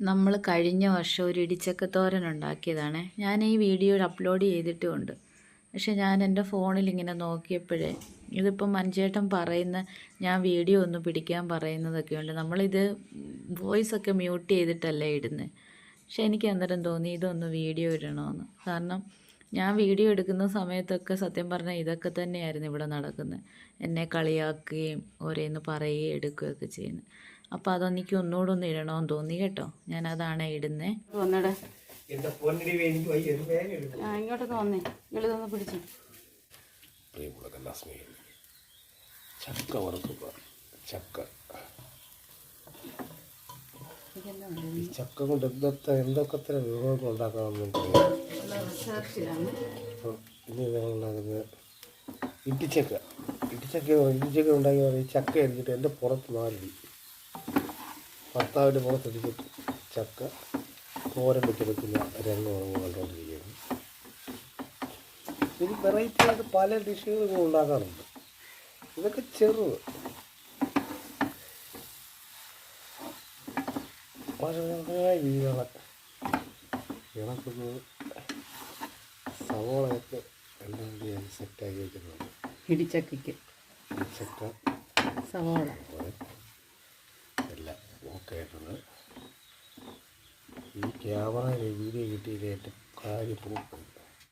നമ്മൾ കഴിഞ്ഞ വർഷം ഒരു ഇടിച്ചക്കത്തോരൻ ഉണ്ടാക്കിയതാണ്. ഞാൻ ഈ വീഡിയോ അപ്ലോഡ് ചെയ്തിട്ടുമുണ്ട് പക്ഷെ ഞാൻ എന്റെ ഫോണിൽ ഇങ്ങനെ നോക്കിയപ്പോഴേ ഇതിപ്പം മഞ്ചേട്ടൻ പറയുന്ന ഞാൻ വീഡിയോ ഒന്ന് പിടിക്കാൻ പറയുന്നതൊക്കെയുണ്ട് നമ്മളിത് വോയിസ് ഒക്കെ മ്യൂട്ട് ചെയ്തിട്ടല്ലേ ഇടുന്നത് പക്ഷെ എനിക്ക് അന്നേരം തോന്നി ഇതൊന്ന് വീഡിയോ ഇടണമെന്ന് കാരണം ഞാൻ വീഡിയോ എടുക്കുന്ന സമയത്തൊക്കെ സത്യം പറഞ്ഞാൽ ഇതൊക്കെ തന്നെയായിരുന്നു ഇവിടെ നടക്കുന്നത് എന്നെ കളിയാക്കുകയും ഓരോന്ന് പറയുകയും എടുക്കുകയൊക്കെ ചെയ്യുന്നത് അപ്പോൾ അതെനിക്ക് ഒന്നുകൂടെ ഒന്ന് ഇടണമെന്ന് തോന്നി കേട്ടോ. ഞാൻ അതാണ് ഇടുന്നേ. വന്നടെ. ഇങ്ങോട്ടൊക്കെ വന്നേ. പിടിച്ചു. പ്രിയമുള്ള ചക്ക വറുക്കുക ചക്ക. ഈ ചക്ക കൊണ്ട് എന്തൊക്കെ എന്തൊക്കെ തരം വിഭവങ്ങൾ ഉണ്ടാക്കാമെന്ന് എനിക്കറിയാം. റിസർച്ചിലാണ് അപ്പം ഇനി ഞങ്ങൾ ഉണ്ടാക്കുന്നത് ഇടിച്ചക്ക. ഇടിച്ചക്ക ഇടിച്ചക്ക ഉണ്ടാക്കി ചക്ക അരിഞ്ഞിട്ട് എന്റെ പുറത്ത് നാലടി ഭർത്താവിന്റെ പുറത്തടിച്ചിട്ട് ചക്ക തോരൻ വെച്ച് വെക്കുന്ന രംഗം നമ്മൾ കണ്ടുകൊണ്ടിരിക്കുകയാണ്. ഇനി വെറൈറ്റി ആയിട്ട് പല ഡിഷുകളും ഉണ്ടാക്കാറുണ്ട്. ഇതൊക്കെ ചെറുത്. വളരെ ഇളക്കുന്നത് സവോളയൊക്കെ എല്ലാം ഞാൻ സെറ്റാക്കി വെച്ചിട്ടുണ്ട്. ഇടിച്ചക്കയ്ക്ക് ചക്ക സവാള. ഓക്കെ ഈ ക്യാമറ വീഡിയോ കിട്ടിയതിൽ ഏറ്റവും കാര്യം പോകും